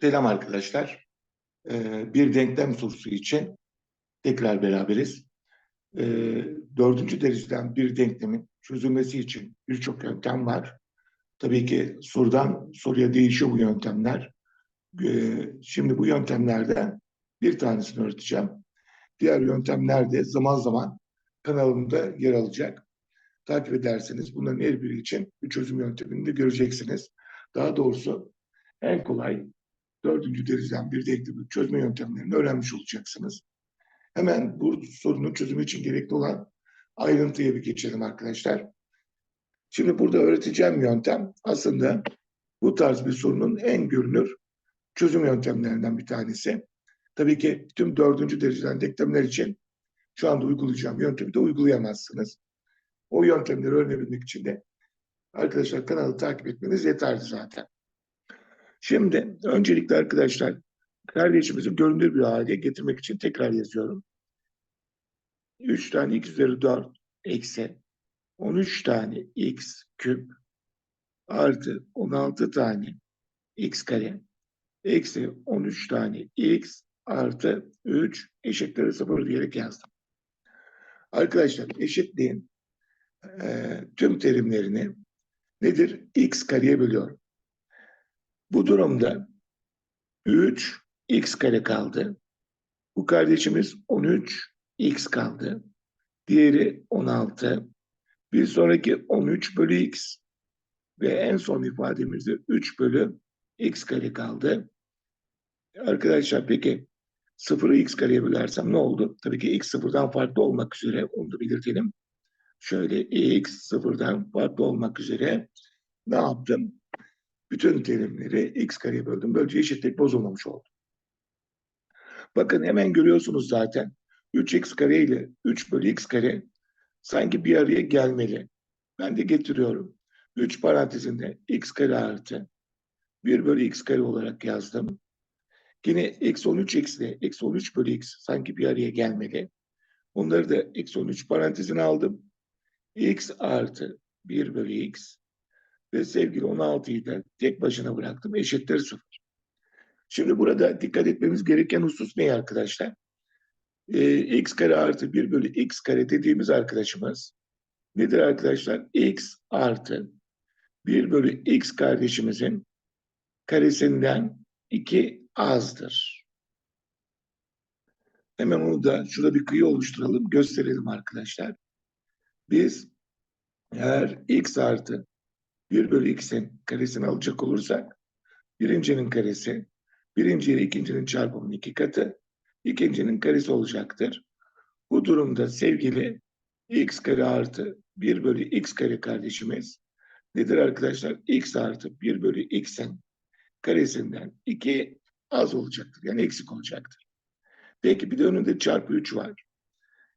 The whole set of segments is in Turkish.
Selam arkadaşlar. Ee, bir denklem sorusu için tekrar beraberiz. Ee, dördüncü dereceden bir denklemin çözülmesi için birçok yöntem var. Tabii ki sorudan soruya değişiyor bu yöntemler. Ee, şimdi bu yöntemlerden bir tanesini öğreteceğim. Diğer yöntemler de zaman zaman kanalımda yer alacak. Takip ederseniz bunların her biri için bir çözüm yöntemini de göreceksiniz. Daha doğrusu en kolay dördüncü dereceden bir denklemi çözme yöntemlerini öğrenmiş olacaksınız. Hemen bu sorunun çözümü için gerekli olan ayrıntıya bir geçelim arkadaşlar. Şimdi burada öğreteceğim yöntem aslında bu tarz bir sorunun en görünür çözüm yöntemlerinden bir tanesi. Tabii ki tüm dördüncü dereceden denklemler için şu anda uygulayacağım yöntemi de uygulayamazsınız. O yöntemleri öğrenebilmek için de arkadaşlar kanalı takip etmeniz yeterli zaten. Şimdi öncelikle arkadaşlar kardeşimizi görünür bir hale getirmek için tekrar yazıyorum. 3 tane x üzeri 4 eksi 13 tane x küp artı 16 tane x kare eksi 13 tane x artı 3 eşitleri 0 diyerek yazdım. Arkadaşlar eşitliğin e, tüm terimlerini nedir? x kareye bölüyorum. Bu durumda 3 x kare kaldı. Bu kardeşimiz 13 x kaldı. Diğeri 16. Bir sonraki 13 bölü x. Ve en son ifademizde 3 bölü x kare kaldı. Arkadaşlar peki sıfırı x kareye bölersem ne oldu? Tabii ki x sıfırdan farklı olmak üzere onu da belirtelim. Şöyle x sıfırdan farklı olmak üzere ne yaptım? Bütün terimleri x kareye böldüm. Böylece eşitlik bozulmamış oldu. Bakın hemen görüyorsunuz zaten 3x kare ile 3 bölü x kare sanki bir araya gelmeli. Ben de getiriyorum. 3 parantezinde x kare artı 1 bölü x kare olarak yazdım. Yine eksi 13 eksi eksi 13 bölü x sanki bir araya gelmeli. Onları da eksi 13 parantezine aldım. x artı 1 bölü x ve sevgili 16'yı da tek başına bıraktım. Eşittir 0. Şimdi burada dikkat etmemiz gereken husus ne arkadaşlar? Ee, x kare artı 1 bölü x kare dediğimiz arkadaşımız nedir arkadaşlar? x artı 1 bölü x kardeşimizin karesinden 2 azdır. Hemen onu da şurada bir kıyı oluşturalım, gösterelim arkadaşlar. Biz eğer x artı 1 bölü x'in karesini alacak olursak birincinin karesi birinci ile ikincinin çarpımının iki katı ikincinin karesi olacaktır. Bu durumda sevgili x kare artı 1 bölü x kare kardeşimiz nedir arkadaşlar? x artı 1 bölü x'in karesinden 2 az olacaktır. Yani eksik olacaktır. Peki bir de önünde çarpı 3 var.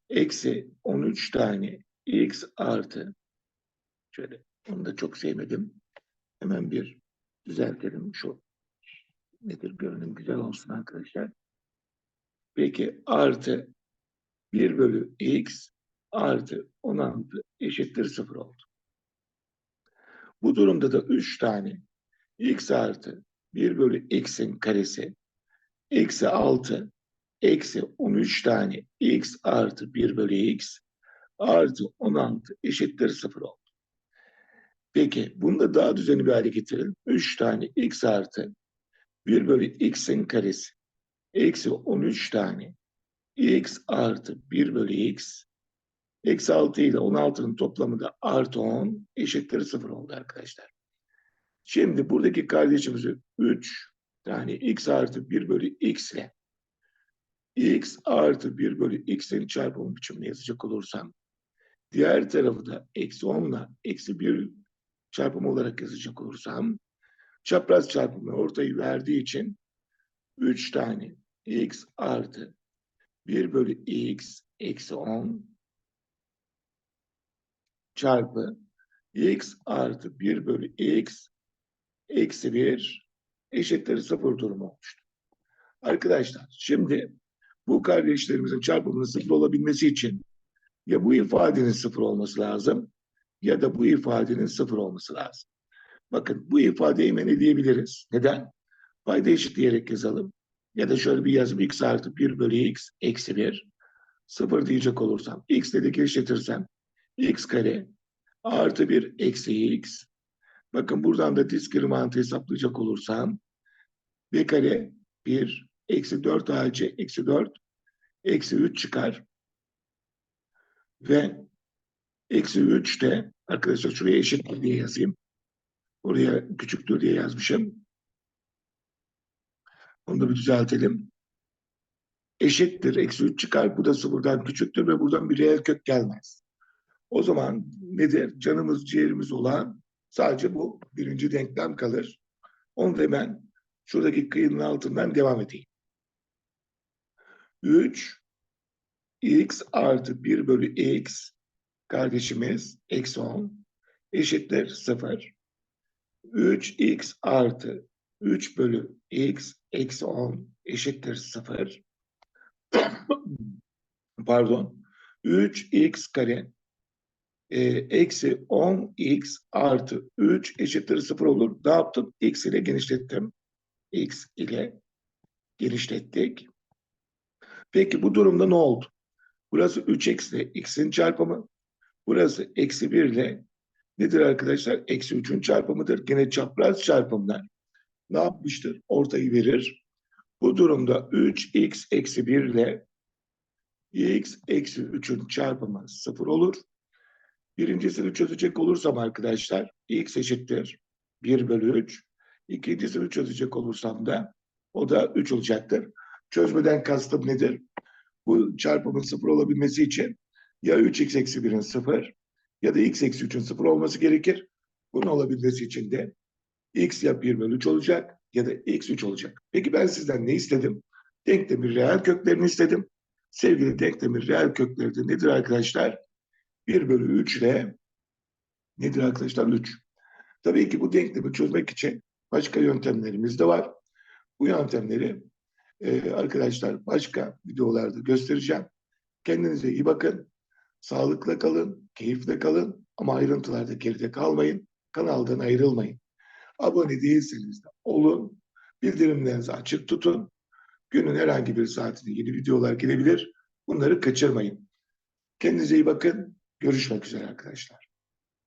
Eksi 13 tane x artı şöyle onu da çok sevmedim. Hemen bir düzeltelim şu. Nedir görünüm güzel olsun arkadaşlar. Peki artı 1 bölü x artı 16 eşittir 0 oldu. Bu durumda da 3 tane x artı 1 bölü x'in karesi eksi 6 eksi 13 tane x artı 1 bölü x artı 16 eşittir 0 oldu. Peki bunu da daha düzenli bir hale getirelim. 3 tane x artı 1 bölü x'in karesi. Eksi 13 tane x artı 1 bölü x. Eksi 6 ile 16'nın toplamı da artı 10 eşittir 0 oldu arkadaşlar. Şimdi buradaki kardeşimizi 3 tane x artı 1 bölü x ile x artı 1 bölü x'in çarpımı biçiminde yazacak olursam diğer tarafı da eksi 10 ile eksi 1 çarpımı olarak yazacak olursam çapraz çarpımı ortayı verdiği için 3 tane x artı 1 bölü x eksi 10 çarpı x artı 1 bölü x eksi 1 eşittir 0 durumu olmuştu. Arkadaşlar şimdi bu kardeşlerimizin çarpımının sıfır olabilmesi için ya bu ifadenin sıfır olması lazım ya da bu ifadenin sıfır olması lazım. Bakın bu ifadeyi men edebiliriz. Neden? Payda eşit diyerek yazalım. Ya da şöyle bir yazım x artı 1 bölü x eksi 1. 0 diyecek olursam x dedik eşitirsem x kare artı 1 eksi x. Bakın buradan da diskri mantığı hesaplayacak olursam b kare 1 eksi 4 ac eksi 4 eksi 3 çıkar. Ve eksi 3 de arkadaşlar şuraya eşittir diye yazayım. Oraya küçüktür diye yazmışım. Onu da bir düzeltelim. Eşittir. Eksi 3 çıkar. Bu da sıfırdan küçüktür ve buradan bir reel kök gelmez. O zaman nedir? Canımız ciğerimiz olan sadece bu birinci denklem kalır. Onu da hemen şuradaki kıyının altından devam edeyim. 3 x artı 1 bölü x kardeşimiz eksi 10 eşittir 0. 3x artı 3 bölü x eksi 10 eşittir 0. Pardon. 3x kare e, eksi 10x artı 3 eşittir 0 olur. Ne yaptım? x ile genişlettim. x ile genişlettik. Peki bu durumda ne oldu? Burası 3x ile x'in çarpımı. Burası eksi 1 ile nedir arkadaşlar? Eksi 3'ün çarpımıdır. Gene çapraz çarpımlar ne yapmıştır? Ortayı verir. Bu durumda 3x eksi 1 ile x eksi 3'ün çarpımı 0 olur. Birincisini çözecek olursam arkadaşlar x eşittir 1 bölü 3. İkincisini çözecek olursam da o da 3 olacaktır. Çözmeden kastım nedir? Bu çarpımın 0 olabilmesi için ya 3x eksi 1'in 0 ya da x eksi 3'ün 0 olması gerekir. Bunun olabilmesi için de x ya 1 bölü 3 olacak ya da x 3 olacak. Peki ben sizden ne istedim? Denklemin reel köklerini istedim. Sevgili denklemin reel kökleri de nedir arkadaşlar? 1 bölü 3 ile nedir arkadaşlar? 3. Tabii ki bu denklemi çözmek için başka yöntemlerimiz de var. Bu yöntemleri e, arkadaşlar başka videolarda göstereceğim. Kendinize iyi bakın. Sağlıkla kalın, keyifle kalın ama ayrıntılarda geride kalmayın. Kanaldan ayrılmayın. Abone değilseniz de olun. Bildirimlerinizi açık tutun. Günün herhangi bir saatinde yeni videolar gelebilir. Bunları kaçırmayın. Kendinize iyi bakın. Görüşmek üzere arkadaşlar.